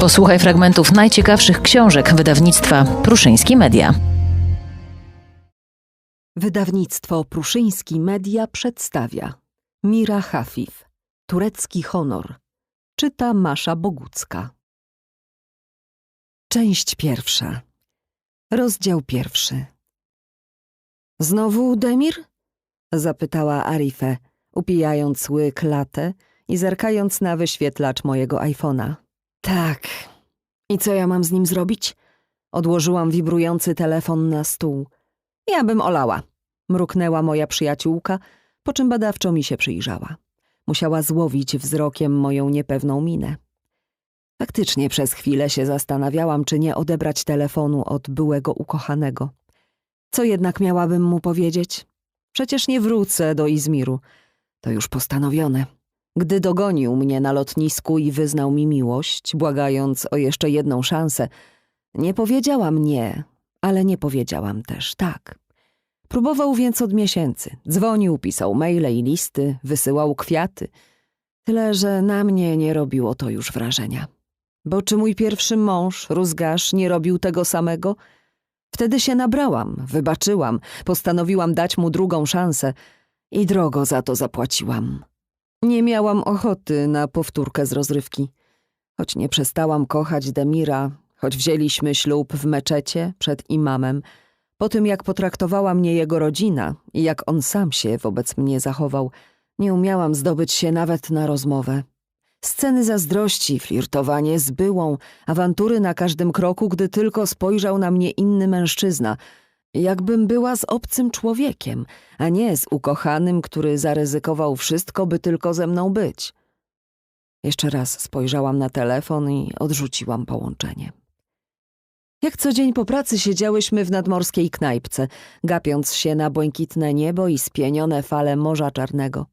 Posłuchaj fragmentów najciekawszych książek wydawnictwa Pruszyński Media. Wydawnictwo Pruszyński Media przedstawia Mira Hafif, Turecki honor. Czyta Masza Bogucka. Część pierwsza. Rozdział pierwszy. Znowu Demir? Zapytała Arife, upijając łyk latę i zerkając na wyświetlacz mojego iPhone'a. Tak. I co ja mam z nim zrobić? Odłożyłam wibrujący telefon na stół. Ja bym olała. Mruknęła moja przyjaciółka, po czym badawczo mi się przyjrzała. Musiała złowić wzrokiem moją niepewną minę. Faktycznie przez chwilę się zastanawiałam, czy nie odebrać telefonu od byłego ukochanego. Co jednak miałabym mu powiedzieć? Przecież nie wrócę do Izmiru. To już postanowione. Gdy dogonił mnie na lotnisku i wyznał mi miłość, błagając o jeszcze jedną szansę, nie powiedziałam nie, ale nie powiedziałam też tak. Próbował więc od miesięcy. Dzwonił, pisał maile i listy, wysyłał kwiaty. Tyle, że na mnie nie robiło to już wrażenia. Bo czy mój pierwszy mąż, Rózgarz, nie robił tego samego? Wtedy się nabrałam, wybaczyłam, postanowiłam dać mu drugą szansę i drogo za to zapłaciłam. Nie miałam ochoty na powtórkę z rozrywki. Choć nie przestałam kochać Demira, choć wzięliśmy ślub w meczecie przed imamem, po tym jak potraktowała mnie jego rodzina i jak on sam się wobec mnie zachował, nie umiałam zdobyć się nawet na rozmowę. Sceny zazdrości, flirtowanie z byłą, awantury na każdym kroku, gdy tylko spojrzał na mnie inny mężczyzna, jakbym była z obcym człowiekiem, a nie z ukochanym, który zaryzykował wszystko, by tylko ze mną być. Jeszcze raz spojrzałam na telefon i odrzuciłam połączenie. Jak co dzień po pracy siedziałyśmy w nadmorskiej knajpce, gapiąc się na błękitne niebo i spienione fale Morza Czarnego.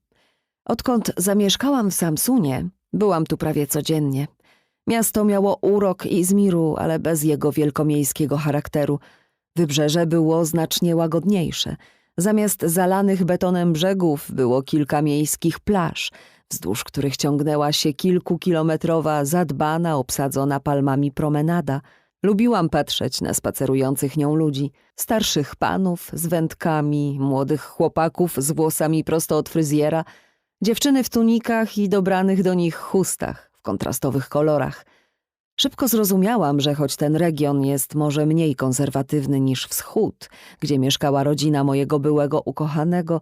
Odkąd zamieszkałam w Samsunie, byłam tu prawie codziennie. Miasto miało urok Izmiru, ale bez jego wielkomiejskiego charakteru. Wybrzeże było znacznie łagodniejsze. Zamiast zalanych betonem brzegów było kilka miejskich plaż, wzdłuż których ciągnęła się kilkukilometrowa, zadbana, obsadzona palmami promenada – Lubiłam patrzeć na spacerujących nią ludzi, starszych panów z wędkami, młodych chłopaków z włosami prosto od fryzjera, dziewczyny w tunikach i dobranych do nich chustach w kontrastowych kolorach. Szybko zrozumiałam, że choć ten region jest może mniej konserwatywny niż wschód, gdzie mieszkała rodzina mojego byłego ukochanego,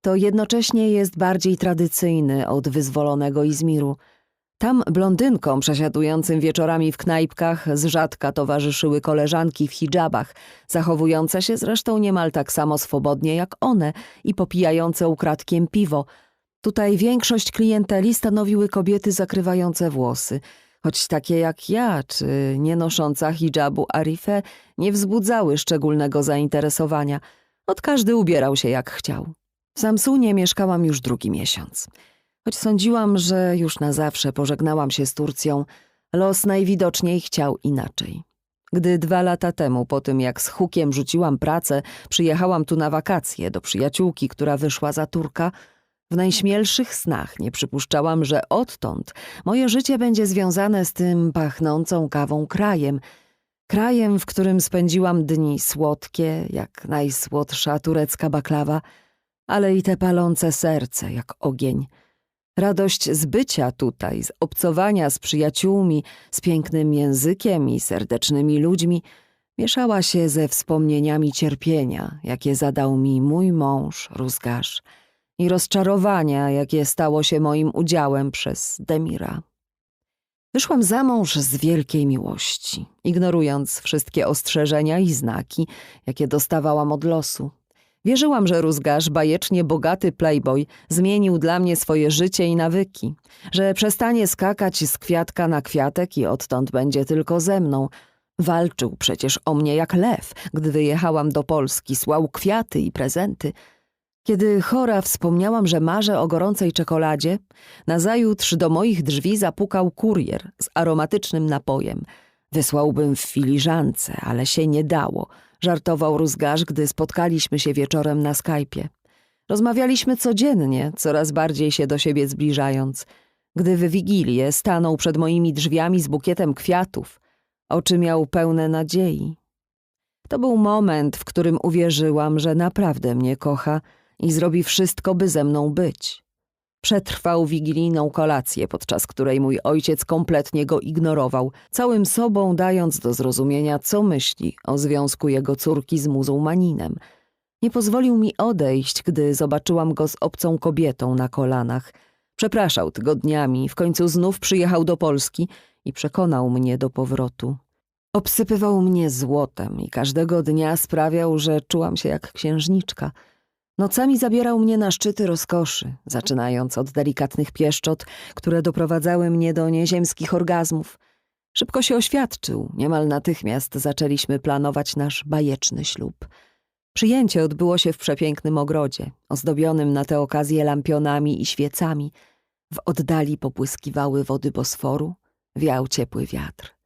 to jednocześnie jest bardziej tradycyjny od wyzwolonego Izmiru – tam blondynkom przesiadującym wieczorami w knajpkach z rzadka towarzyszyły koleżanki w hijabach, zachowujące się zresztą niemal tak samo swobodnie jak one i popijające ukradkiem piwo. Tutaj większość klienteli stanowiły kobiety zakrywające włosy, choć takie jak ja, czy nie nosząca hijabu Arife, nie wzbudzały szczególnego zainteresowania. Od każdy ubierał się jak chciał. W Samsunie mieszkałam już drugi miesiąc. Choć sądziłam, że już na zawsze pożegnałam się z Turcją, los najwidoczniej chciał inaczej. Gdy dwa lata temu, po tym jak z hukiem rzuciłam pracę, przyjechałam tu na wakacje do przyjaciółki, która wyszła za Turka, w najśmielszych snach nie przypuszczałam, że odtąd moje życie będzie związane z tym pachnącą kawą krajem, krajem, w którym spędziłam dni słodkie, jak najsłodsza turecka baklawa, ale i te palące serce, jak ogień – Radość z bycia tutaj, z obcowania z przyjaciółmi, z pięknym językiem i serdecznymi ludźmi mieszała się ze wspomnieniami cierpienia, jakie zadał mi mój mąż, Rózgarz, i rozczarowania, jakie stało się moim udziałem przez Demira. Wyszłam za mąż z wielkiej miłości, ignorując wszystkie ostrzeżenia i znaki, jakie dostawałam od losu. Wierzyłam, że Rózgarz, bajecznie bogaty playboy, zmienił dla mnie swoje życie i nawyki, że przestanie skakać z kwiatka na kwiatek i odtąd będzie tylko ze mną. Walczył przecież o mnie jak lew, gdy wyjechałam do Polski, słał kwiaty i prezenty. Kiedy chora wspomniałam, że marzę o gorącej czekoladzie, nazajutrz do moich drzwi zapukał kurier z aromatycznym napojem. Wysłałbym w filiżance, ale się nie dało – żartował Rózgarz, gdy spotkaliśmy się wieczorem na skajpie. Rozmawialiśmy codziennie, coraz bardziej się do siebie zbliżając. Gdy w Wigilię stanął przed moimi drzwiami z bukietem kwiatów, oczy miał pełne nadziei. To był moment, w którym uwierzyłam, że naprawdę mnie kocha i zrobi wszystko, by ze mną być. Przetrwał wigilijną kolację, podczas której mój ojciec kompletnie go ignorował, całym sobą dając do zrozumienia, co myśli o związku jego córki z muzułmaninem. Nie pozwolił mi odejść, gdy zobaczyłam go z obcą kobietą na kolanach. Przepraszał tygodniami, w końcu znów przyjechał do Polski i przekonał mnie do powrotu. Obsypywał mnie złotem i każdego dnia sprawiał, że czułam się jak księżniczka. Nocami zabierał mnie na szczyty rozkoszy, zaczynając od delikatnych pieszczot, które doprowadzały mnie do nieziemskich orgazmów. Szybko się oświadczył, niemal natychmiast zaczęliśmy planować nasz bajeczny ślub. Przyjęcie odbyło się w przepięknym ogrodzie, ozdobionym na tę okazję lampionami i świecami. W oddali popłyskiwały wody Bosforu, wiał ciepły wiatr.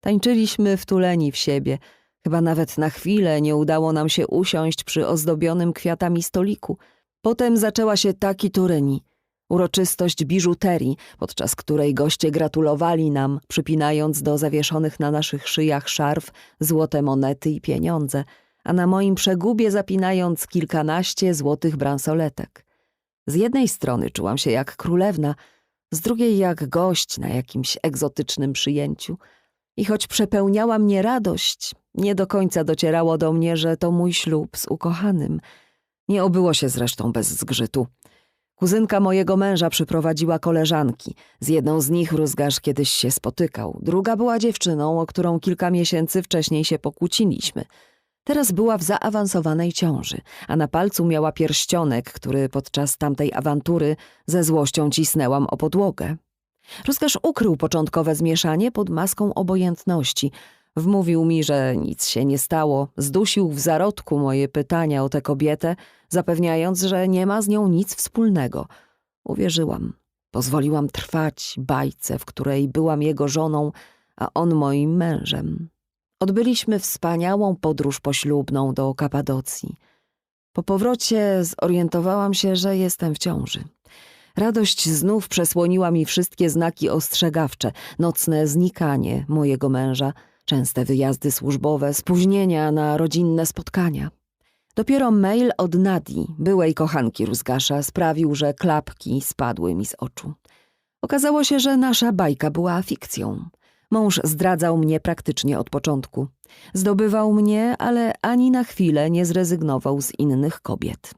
Tańczyliśmy wtuleni w siebie. Chyba nawet na chwilę nie udało nam się usiąść przy ozdobionym kwiatami stoliku. Potem zaczęła się taki turyni. Uroczystość biżuterii, podczas której goście gratulowali nam, przypinając do zawieszonych na naszych szyjach szarf złote monety i pieniądze, a na moim przegubie zapinając kilkanaście złotych bransoletek. Z jednej strony czułam się jak królewna, z drugiej jak gość na jakimś egzotycznym przyjęciu. I choć przepełniała mnie radość, nie do końca docierało do mnie, że to mój ślub z ukochanym. Nie obyło się zresztą bez zgrzytu. Kuzynka mojego męża przyprowadziła koleżanki. Z jedną z nich Rózgarz kiedyś się spotykał. Druga była dziewczyną, o którą kilka miesięcy wcześniej się pokłóciliśmy. Teraz była w zaawansowanej ciąży, a na palcu miała pierścionek, który podczas tamtej awantury ze złością cisnęłam o podłogę. Rózgarz ukrył początkowe zmieszanie pod maską obojętności. Wmówił mi, że nic się nie stało, zdusił w zarodku moje pytania o tę kobietę, zapewniając, że nie ma z nią nic wspólnego. Uwierzyłam. Pozwoliłam trwać bajce, w której byłam jego żoną, a on moim mężem. Odbyliśmy wspaniałą podróż poślubną do Kapadocji. Po powrocie zorientowałam się, że jestem w ciąży. Radość znów przesłoniła mi wszystkie znaki ostrzegawcze, nocne znikanie mojego męża, częste wyjazdy służbowe, spóźnienia na rodzinne spotkania. Dopiero mail od Nadii, byłej kochanki Rózgasza, sprawił, że klapki spadły mi z oczu. Okazało się, że nasza bajka była fikcją. Mąż zdradzał mnie praktycznie od początku. Zdobywał mnie, ale ani na chwilę nie zrezygnował z innych kobiet.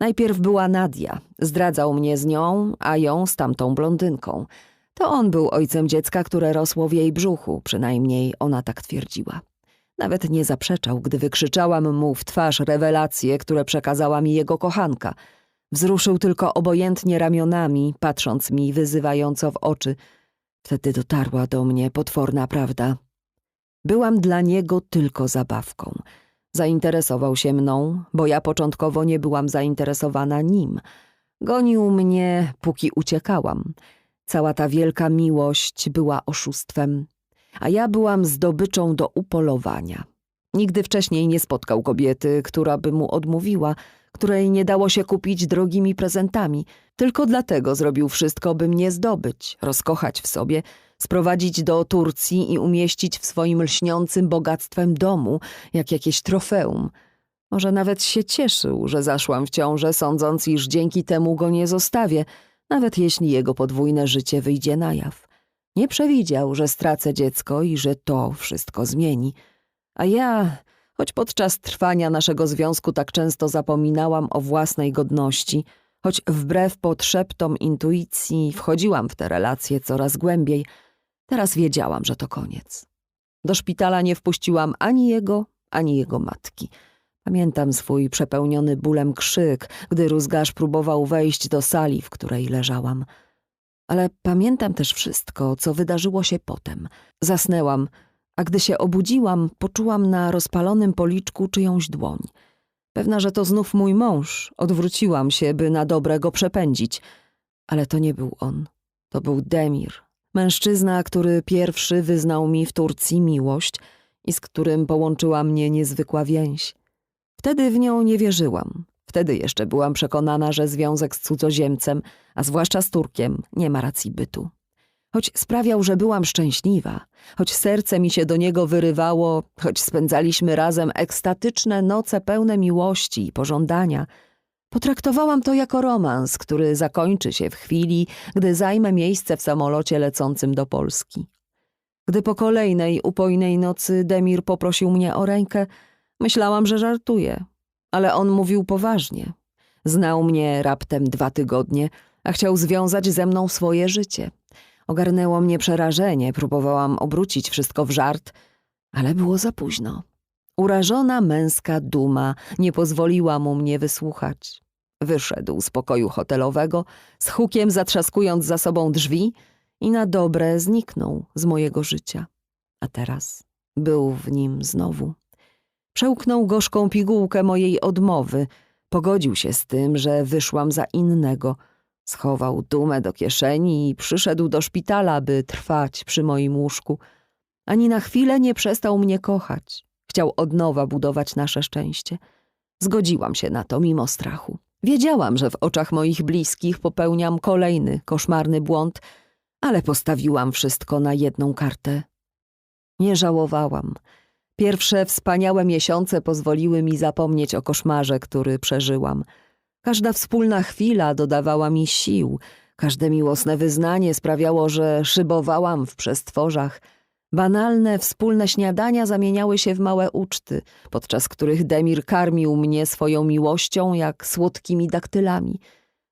Najpierw była Nadia. Zdradzał mnie z nią, a ją z tamtą blondynką. To on był ojcem dziecka, które rosło w jej brzuchu, przynajmniej ona tak twierdziła. Nawet nie zaprzeczał, gdy wykrzyczałam mu w twarz rewelacje, które przekazała mi jego kochanka. Wzruszył tylko obojętnie ramionami, patrząc mi wyzywająco w oczy. Wtedy dotarła do mnie potworna prawda. Byłam dla niego tylko zabawką – Zainteresował się mną, bo ja początkowo nie byłam zainteresowana nim. Gonił mnie, póki uciekałam. Cała ta wielka miłość była oszustwem, a ja byłam zdobyczą do upolowania. Nigdy wcześniej nie spotkał kobiety, która by mu odmówiła, której nie dało się kupić drogimi prezentami. Tylko dlatego zrobił wszystko, by mnie zdobyć, rozkochać w sobie, sprowadzić do Turcji i umieścić w swoim lśniącym bogactwem domu, jak jakieś trofeum. Może nawet się cieszył, że zaszłam w ciążę, sądząc, iż dzięki temu go nie zostawię, nawet jeśli jego podwójne życie wyjdzie na jaw. Nie przewidział, że stracę dziecko i że to wszystko zmieni. A ja, choć podczas trwania naszego związku tak często zapominałam o własnej godności, choć wbrew podszeptom intuicji wchodziłam w te relacje coraz głębiej, Teraz wiedziałam, że to koniec. Do szpitala nie wpuściłam ani jego, ani jego matki. Pamiętam swój przepełniony bólem krzyk, gdy Rózgarz próbował wejść do sali, w której leżałam. Ale pamiętam też wszystko, co wydarzyło się potem. Zasnęłam, a gdy się obudziłam, poczułam na rozpalonym policzku czyjąś dłoń. Pewna, że to znów mój mąż, odwróciłam się, by na dobre go przepędzić. Ale to nie był on. To był Demir, Mężczyzna, który pierwszy wyznał mi w Turcji miłość i z którym połączyła mnie niezwykła więź. Wtedy w nią nie wierzyłam. Wtedy jeszcze byłam przekonana, że związek z cudzoziemcem, a zwłaszcza z Turkiem, nie ma racji bytu. Choć sprawiał, że byłam szczęśliwa, choć serce mi się do niego wyrywało, choć spędzaliśmy razem ekstatyczne noce pełne miłości i pożądania, potraktowałam to jako romans, który zakończy się w chwili, gdy zajmę miejsce w samolocie lecącym do Polski. Gdy po kolejnej upojnej nocy Demir poprosił mnie o rękę, myślałam, że żartuje, ale on mówił poważnie. Znał mnie raptem dwa tygodnie, a chciał związać ze mną swoje życie. Ogarnęło mnie przerażenie, próbowałam obrócić wszystko w żart, ale było za późno. Urażona męska duma nie pozwoliła mu mnie wysłuchać. Wyszedł z pokoju hotelowego, z hukiem zatrzaskując za sobą drzwi i na dobre zniknął z mojego życia. A teraz był w nim znowu. Przełknął gorzką pigułkę mojej odmowy, pogodził się z tym, że wyszłam za innego – Schował dumę do kieszeni i przyszedł do szpitala, by trwać przy moim łóżku. Ani na chwilę nie przestał mnie kochać. Chciał od nowa budować nasze szczęście. Zgodziłam się na to mimo strachu. Wiedziałam, że w oczach moich bliskich popełniam kolejny koszmarny błąd, ale postawiłam wszystko na jedną kartę. Nie żałowałam. Pierwsze wspaniałe miesiące pozwoliły mi zapomnieć o koszmarze, który przeżyłam – Każda wspólna chwila dodawała mi sił, każde miłosne wyznanie sprawiało, że szybowałam w przestworzach. Banalne, wspólne śniadania zamieniały się w małe uczty, podczas których Demir karmił mnie swoją miłością jak słodkimi daktylami.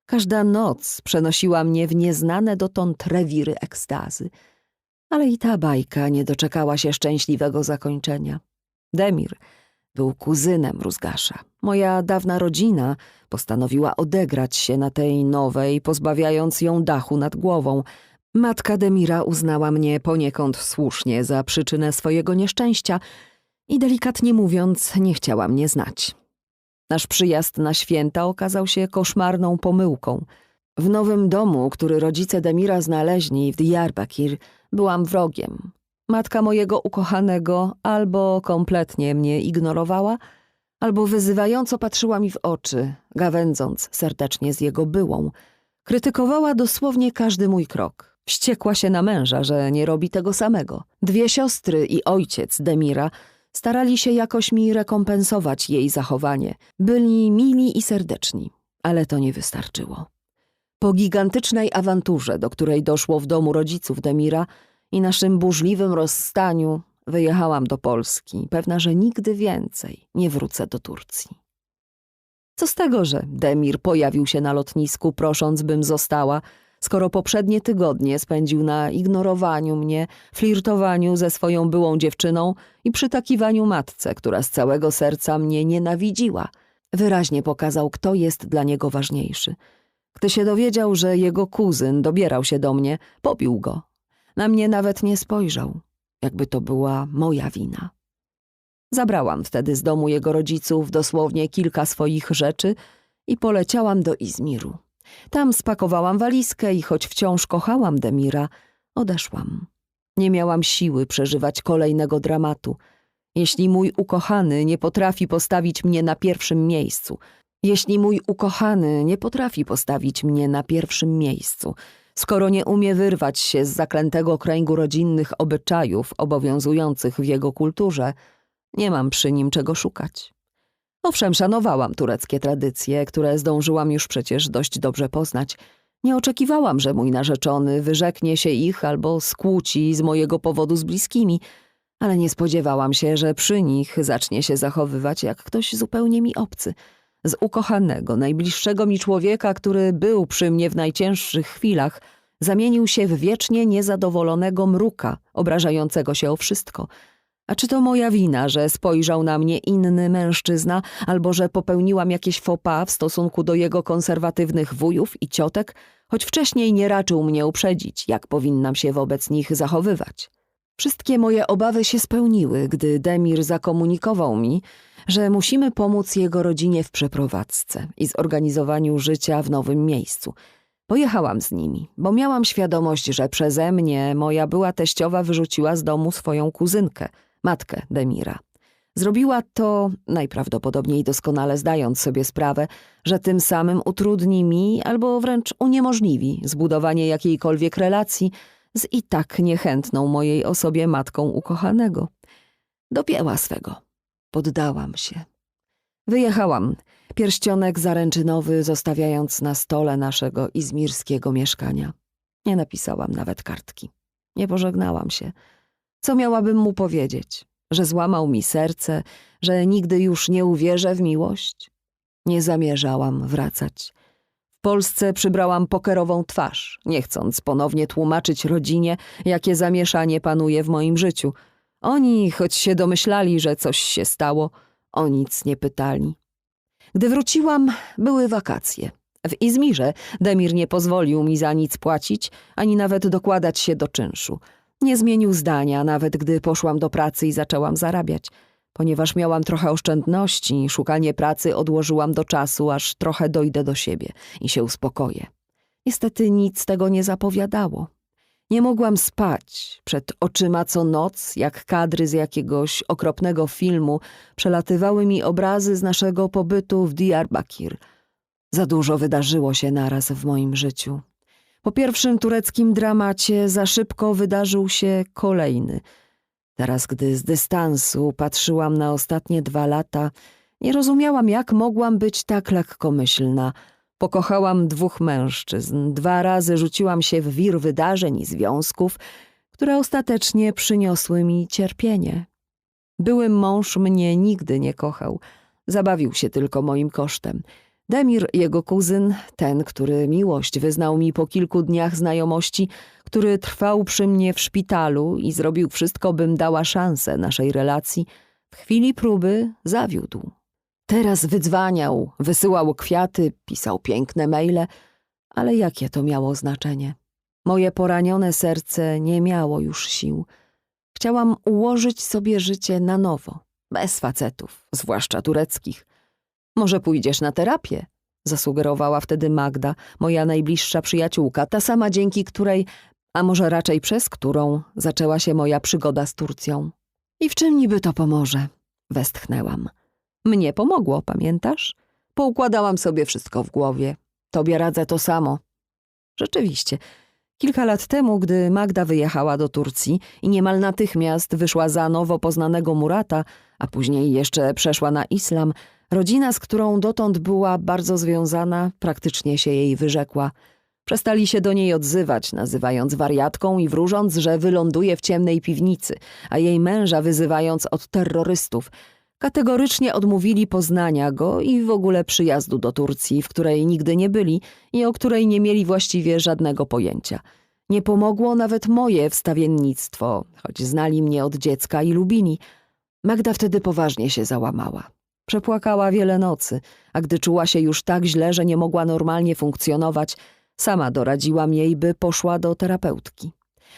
Każda noc przenosiła mnie w nieznane dotąd rewiry ekstazy. Ale i ta bajka nie doczekała się szczęśliwego zakończenia. Demir był kuzynem Rózgasza. Moja dawna rodzina postanowiła odegrać się na tej nowej, pozbawiając ją dachu nad głową. Matka Demira uznała mnie poniekąd słusznie za przyczynę swojego nieszczęścia i delikatnie mówiąc nie chciała mnie znać. Nasz przyjazd na święta okazał się koszmarną pomyłką. W nowym domu, który rodzice Demira znaleźli w Diyarbakir, byłam wrogiem. Matka mojego ukochanego albo kompletnie mnie ignorowała, albo wyzywająco patrzyła mi w oczy, gawędząc serdecznie z jego byłą. Krytykowała dosłownie każdy mój krok. Wściekła się na męża, że nie robi tego samego. Dwie siostry i ojciec Demira starali się jakoś mi rekompensować jej zachowanie. Byli mili i serdeczni, ale to nie wystarczyło. Po gigantycznej awanturze, do której doszło w domu rodziców Demira i naszym burzliwym rozstaniu, Wyjechałam do Polski, pewna, że nigdy więcej nie wrócę do Turcji. Co z tego, że Demir pojawił się na lotnisku, prosząc, bym została, skoro poprzednie tygodnie spędził na ignorowaniu mnie, flirtowaniu ze swoją byłą dziewczyną i przytakiwaniu matce, która z całego serca mnie nienawidziła. Wyraźnie pokazał, kto jest dla niego ważniejszy. Gdy się dowiedział, że jego kuzyn dobierał się do mnie, popił go. Na mnie nawet nie spojrzał jakby to była moja wina. Zabrałam wtedy z domu jego rodziców dosłownie kilka swoich rzeczy i poleciałam do Izmiru. Tam spakowałam walizkę i choć wciąż kochałam Demira, odeszłam. Nie miałam siły przeżywać kolejnego dramatu. Jeśli mój ukochany nie potrafi postawić mnie na pierwszym miejscu, jeśli mój ukochany nie potrafi postawić mnie na pierwszym miejscu, skoro nie umie wyrwać się z zaklętego kręgu rodzinnych obyczajów obowiązujących w jego kulturze, nie mam przy nim czego szukać. Owszem, szanowałam tureckie tradycje, które zdążyłam już przecież dość dobrze poznać. Nie oczekiwałam, że mój narzeczony wyrzeknie się ich albo skłóci z mojego powodu z bliskimi, ale nie spodziewałam się, że przy nich zacznie się zachowywać jak ktoś zupełnie mi obcy – z ukochanego, najbliższego mi człowieka, który był przy mnie w najcięższych chwilach, zamienił się w wiecznie niezadowolonego mruka, obrażającego się o wszystko. A czy to moja wina, że spojrzał na mnie inny mężczyzna, albo że popełniłam jakieś pas w stosunku do jego konserwatywnych wujów i ciotek, choć wcześniej nie raczył mnie uprzedzić, jak powinnam się wobec nich zachowywać. Wszystkie moje obawy się spełniły, gdy Demir zakomunikował mi, że musimy pomóc jego rodzinie w przeprowadzce i zorganizowaniu życia w nowym miejscu. Pojechałam z nimi, bo miałam świadomość, że przeze mnie moja była teściowa wyrzuciła z domu swoją kuzynkę, matkę Demira. Zrobiła to najprawdopodobniej doskonale zdając sobie sprawę, że tym samym utrudni mi albo wręcz uniemożliwi zbudowanie jakiejkolwiek relacji z i tak niechętną mojej osobie matką ukochanego. Dopięła swego. Poddałam się. Wyjechałam, pierścionek zaręczynowy zostawiając na stole naszego izmirskiego mieszkania. Nie napisałam nawet kartki. Nie pożegnałam się. Co miałabym mu powiedzieć? Że złamał mi serce, że nigdy już nie uwierzę w miłość? Nie zamierzałam wracać. W Polsce przybrałam pokerową twarz, nie chcąc ponownie tłumaczyć rodzinie, jakie zamieszanie panuje w moim życiu. Oni, choć się domyślali, że coś się stało, o nic nie pytali. Gdy wróciłam, były wakacje. W Izmirze Demir nie pozwolił mi za nic płacić, ani nawet dokładać się do czynszu. Nie zmienił zdania, nawet gdy poszłam do pracy i zaczęłam zarabiać. Ponieważ miałam trochę oszczędności, szukanie pracy odłożyłam do czasu, aż trochę dojdę do siebie i się uspokoję. Niestety nic tego nie zapowiadało. Nie mogłam spać. Przed oczyma co noc, jak kadry z jakiegoś okropnego filmu, przelatywały mi obrazy z naszego pobytu w Diyarbakir. Za dużo wydarzyło się naraz w moim życiu. Po pierwszym tureckim dramacie za szybko wydarzył się kolejny. Teraz, gdy z dystansu patrzyłam na ostatnie dwa lata, nie rozumiałam, jak mogłam być tak lekkomyślna. Pokochałam dwóch mężczyzn, dwa razy rzuciłam się w wir wydarzeń i związków, które ostatecznie przyniosły mi cierpienie. Były mąż mnie nigdy nie kochał, zabawił się tylko moim kosztem. Demir, jego kuzyn, ten, który miłość wyznał mi po kilku dniach znajomości, który trwał przy mnie w szpitalu i zrobił wszystko, bym dała szansę naszej relacji, w chwili próby zawiódł. Teraz wydzwaniał, wysyłał kwiaty, pisał piękne maile, ale jakie to miało znaczenie? Moje poranione serce nie miało już sił. Chciałam ułożyć sobie życie na nowo, bez facetów, zwłaszcza tureckich. Może pójdziesz na terapię? Zasugerowała wtedy Magda, moja najbliższa przyjaciółka, ta sama dzięki której, a może raczej przez którą, zaczęła się moja przygoda z Turcją. I w czym niby to pomoże? Westchnęłam. Mnie pomogło, pamiętasz? Poukładałam sobie wszystko w głowie. Tobie radzę to samo. Rzeczywiście. Kilka lat temu, gdy Magda wyjechała do Turcji i niemal natychmiast wyszła za nowo poznanego Murata, a później jeszcze przeszła na islam, rodzina, z którą dotąd była bardzo związana, praktycznie się jej wyrzekła. Przestali się do niej odzywać, nazywając wariatką i wróżąc, że wyląduje w ciemnej piwnicy, a jej męża wyzywając od terrorystów – Kategorycznie odmówili poznania go i w ogóle przyjazdu do Turcji, w której nigdy nie byli i o której nie mieli właściwie żadnego pojęcia. Nie pomogło nawet moje wstawiennictwo, choć znali mnie od dziecka i lubili. Magda wtedy poważnie się załamała. Przepłakała wiele nocy, a gdy czuła się już tak źle, że nie mogła normalnie funkcjonować, sama doradziłam jej, by poszła do terapeutki.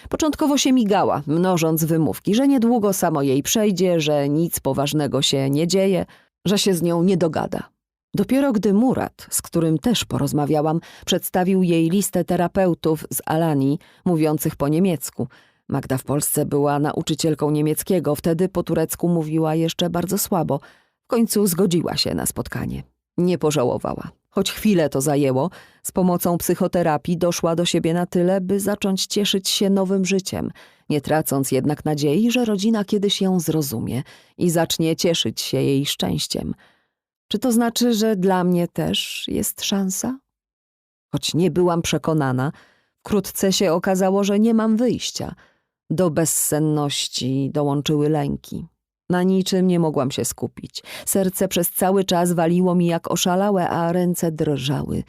Początkowo się migała, mnożąc wymówki, że niedługo samo jej przejdzie, że nic poważnego się nie dzieje, że się z nią nie dogada. Dopiero gdy Murat, z którym też porozmawiałam, przedstawił jej listę terapeutów z Alanii, mówiących po niemiecku. Magda w Polsce była nauczycielką niemieckiego, wtedy po turecku mówiła jeszcze bardzo słabo. W końcu zgodziła się na spotkanie. Nie pożałowała. Choć chwilę to zajęło, z pomocą psychoterapii doszła do siebie na tyle, by zacząć cieszyć się nowym życiem, nie tracąc jednak nadziei, że rodzina kiedyś ją zrozumie i zacznie cieszyć się jej szczęściem. Czy to znaczy, że dla mnie też jest szansa? Choć nie byłam przekonana, wkrótce się okazało, że nie mam wyjścia. Do bezsenności dołączyły lęki. Na niczym nie mogłam się skupić. Serce przez cały czas waliło mi jak oszalałe, a ręce drżały.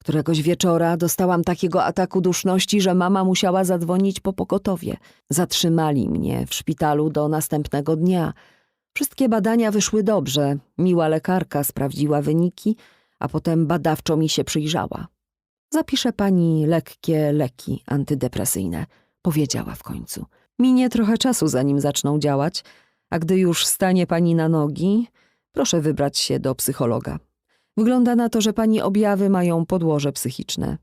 Któregoś wieczora dostałam takiego ataku duszności, że mama musiała zadzwonić po pogotowie. Zatrzymali mnie w szpitalu do następnego dnia. Wszystkie badania wyszły dobrze. Miła lekarka sprawdziła wyniki, a potem badawczo mi się przyjrzała. Zapiszę pani lekkie leki antydepresyjne, powiedziała w końcu. Minie trochę czasu, zanim zaczną działać – a gdy już stanie pani na nogi, proszę wybrać się do psychologa. Wygląda na to, że pani objawy mają podłoże psychiczne.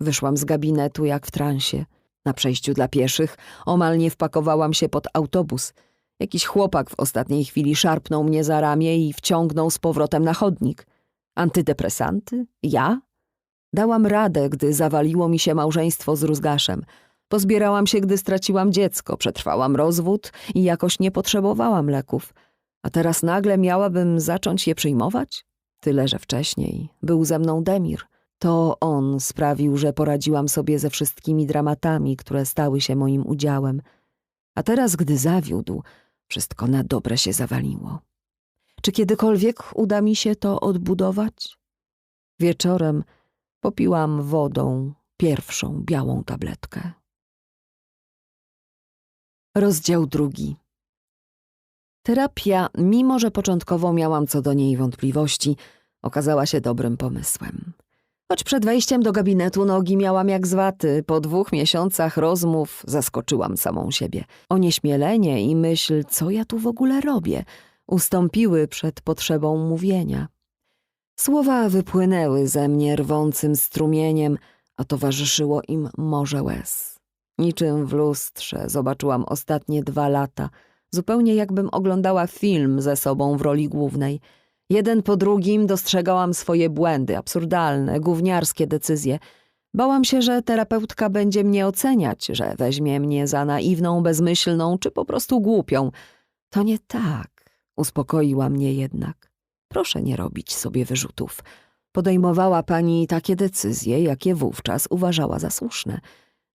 Wyszłam z gabinetu jak w transie. Na przejściu dla pieszych omal nie wpakowałam się pod autobus. Jakiś chłopak w ostatniej chwili szarpnął mnie za ramię i wciągnął z powrotem na chodnik. Antydepresanty? Ja? Dałam radę, gdy zawaliło mi się małżeństwo z Rózgaszem. Pozbierałam się, gdy straciłam dziecko, przetrwałam rozwód i jakoś nie potrzebowałam leków. A teraz nagle miałabym zacząć je przyjmować? Tyle, że wcześniej był ze mną Demir. To on sprawił, że poradziłam sobie ze wszystkimi dramatami, które stały się moim udziałem. A teraz, gdy zawiódł, wszystko na dobre się zawaliło. Czy kiedykolwiek uda mi się to odbudować? Wieczorem popiłam wodą pierwszą białą tabletkę. Rozdział drugi. Terapia, mimo że początkowo miałam co do niej wątpliwości, okazała się dobrym pomysłem. Choć przed wejściem do gabinetu nogi miałam jak z waty, po dwóch miesiącach rozmów zaskoczyłam samą siebie. Onieśmielenie i myśl, co ja tu w ogóle robię, ustąpiły przed potrzebą mówienia. Słowa wypłynęły ze mnie rwącym strumieniem, a towarzyszyło im morze łez. Niczym w lustrze zobaczyłam ostatnie dwa lata, zupełnie jakbym oglądała film ze sobą w roli głównej. Jeden po drugim dostrzegałam swoje błędy, absurdalne, gówniarskie decyzje. Bałam się, że terapeutka będzie mnie oceniać, że weźmie mnie za naiwną, bezmyślną czy po prostu głupią. To nie tak, uspokoiła mnie jednak. Proszę nie robić sobie wyrzutów. Podejmowała pani takie decyzje, jakie wówczas uważała za słuszne.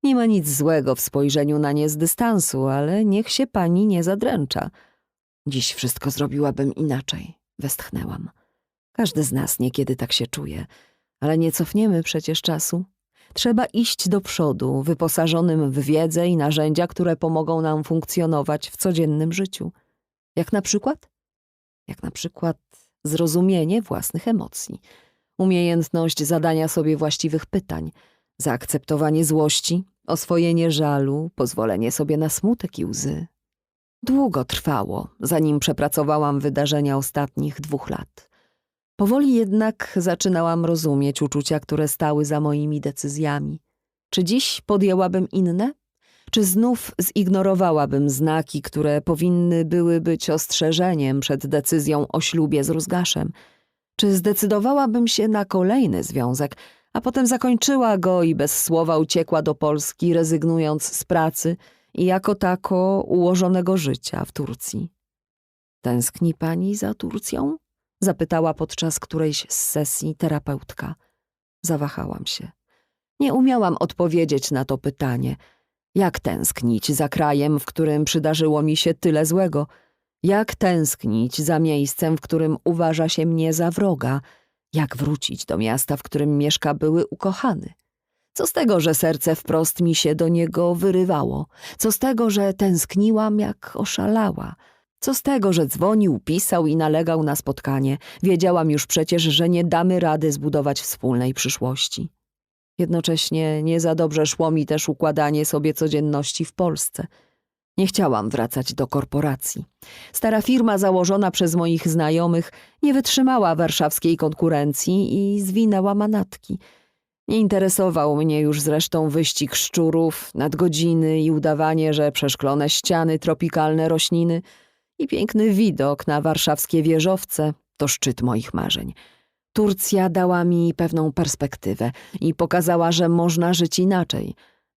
Nie ma nic złego w spojrzeniu na nie z dystansu, ale niech się pani nie zadręcza. Dziś wszystko zrobiłabym inaczej, westchnęłam. Każdy z nas niekiedy tak się czuje, ale nie cofniemy przecież czasu. Trzeba iść do przodu, wyposażonym w wiedzę i narzędzia, które pomogą nam funkcjonować w codziennym życiu. Jak na przykład? Jak na przykład zrozumienie własnych emocji, umiejętność zadania sobie właściwych pytań, zaakceptowanie złości, oswojenie żalu, pozwolenie sobie na smutek i łzy. Długo trwało, zanim przepracowałam wydarzenia ostatnich dwóch lat. Powoli jednak zaczynałam rozumieć uczucia, które stały za moimi decyzjami. Czy dziś podjęłabym inne? Czy znów zignorowałabym znaki, które powinny były być ostrzeżeniem przed decyzją o ślubie z Rózgaszem? Czy zdecydowałabym się na kolejny związek, a potem zakończyła go i bez słowa uciekła do Polski, rezygnując z pracy i jako tako ułożonego życia w Turcji? Tęskni pani za Turcją? Zapytała podczas którejś z sesji terapeutka. Zawahałam się. Nie umiałam odpowiedzieć na to pytanie. Jak tęsknić za krajem, w którym przydarzyło mi się tyle złego? Jak tęsknić za miejscem, w którym uważa się mnie za wroga? Jak wrócić do miasta, w którym mieszka były ukochany? Co z tego, że serce wprost mi się do niego wyrywało? Co z tego, że tęskniłam jak oszalała? Co z tego, że dzwonił, pisał i nalegał na spotkanie? Wiedziałam już przecież, że nie damy rady zbudować wspólnej przyszłości. Jednocześnie nie za dobrze szło mi też układanie sobie codzienności w Polsce. Nie chciałam wracać do korporacji. Stara firma założona przez moich znajomych nie wytrzymała warszawskiej konkurencji i zwinęła manatki. Nie interesował mnie już zresztą wyścig szczurów, nadgodziny i udawanie, że przeszklone ściany, tropikalne rośliny i piękny widok na warszawskie wieżowce to szczyt moich marzeń. Turcja dała mi pewną perspektywę i pokazała, że można żyć inaczej.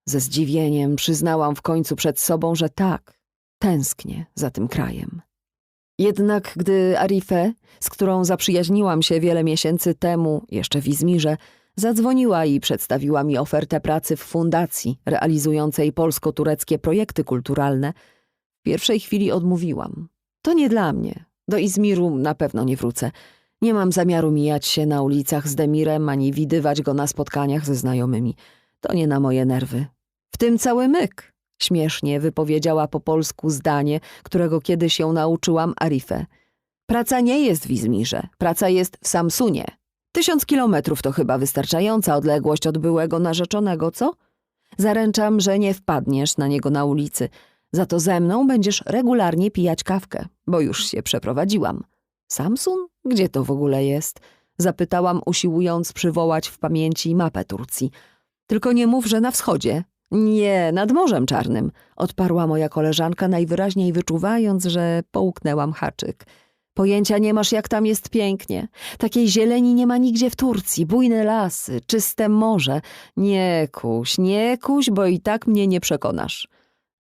Ze zdziwieniem przyznałam w końcu przed sobą, że tak, tęsknię za tym krajem. Jednak gdy Arife, z którą zaprzyjaźniłam się wiele miesięcy temu, jeszcze w Izmirze, zadzwoniła i przedstawiła mi ofertę pracy w fundacji realizującej polsko-tureckie projekty kulturalne, w pierwszej chwili odmówiłam. To nie dla mnie. Do Izmiru na pewno nie wrócę. Nie mam zamiaru mijać się na ulicach z Demirem, ani widywać go na spotkaniach ze znajomymi. To nie na moje nerwy. W tym cały myk, śmiesznie wypowiedziała po polsku zdanie, którego kiedyś ją nauczyłam Arife. Praca nie jest w Izmirze, praca jest w Samsunie. Tysiąc kilometrów to chyba wystarczająca odległość od byłego narzeczonego, co? Zaręczam, że nie wpadniesz na niego na ulicy. Za to ze mną będziesz regularnie pijać kawkę, bo już się przeprowadziłam. Samsun? Gdzie to w ogóle jest? Zapytałam, usiłując przywołać w pamięci mapę Turcji. Tylko nie mów, że na wschodzie. Nie, nad Morzem Czarnym, odparła moja koleżanka, najwyraźniej wyczuwając, że połknęłam haczyk. Pojęcia nie masz, jak tam jest pięknie. Takiej zieleni nie ma nigdzie w Turcji. Bujne lasy, czyste morze. Nie kuś, nie kuś, bo i tak mnie nie przekonasz.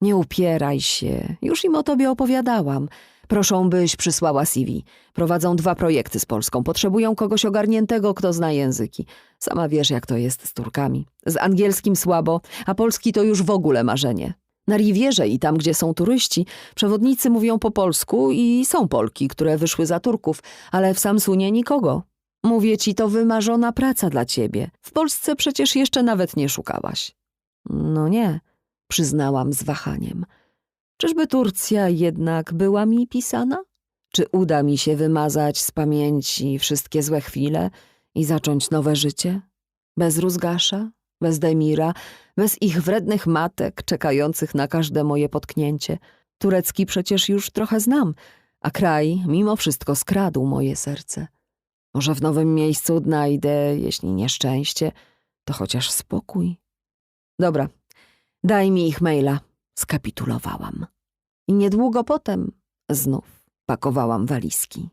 Nie upieraj się. Już im o tobie opowiadałam. Proszą, byś przysłała CV. Prowadzą dwa projekty z Polską. Potrzebują kogoś ogarniętego, kto zna języki. Sama wiesz, jak to jest z Turkami. Z angielskim słabo, a polski to już w ogóle marzenie. Na Riwierze i tam, gdzie są turyści, przewodnicy mówią po polsku i są Polki, które wyszły za Turków, ale w Samsunie nikogo. Mówię ci, to wymarzona praca dla ciebie. W Polsce przecież jeszcze nawet nie szukałaś. No nie, przyznałam z wahaniem. Czyżby Turcja jednak była mi pisana? Czy uda mi się wymazać z pamięci wszystkie złe chwile i zacząć nowe życie? Bez Ruzgasza, bez Demira, bez ich wrednych matek czekających na każde moje potknięcie. Turecki przecież już trochę znam, a kraj mimo wszystko skradł moje serce. Może w nowym miejscu odnajdę, jeśli nie szczęście, to chociaż spokój. Dobra, daj mi ich maila. Skapitulowałam. I niedługo potem znów pakowałam walizki.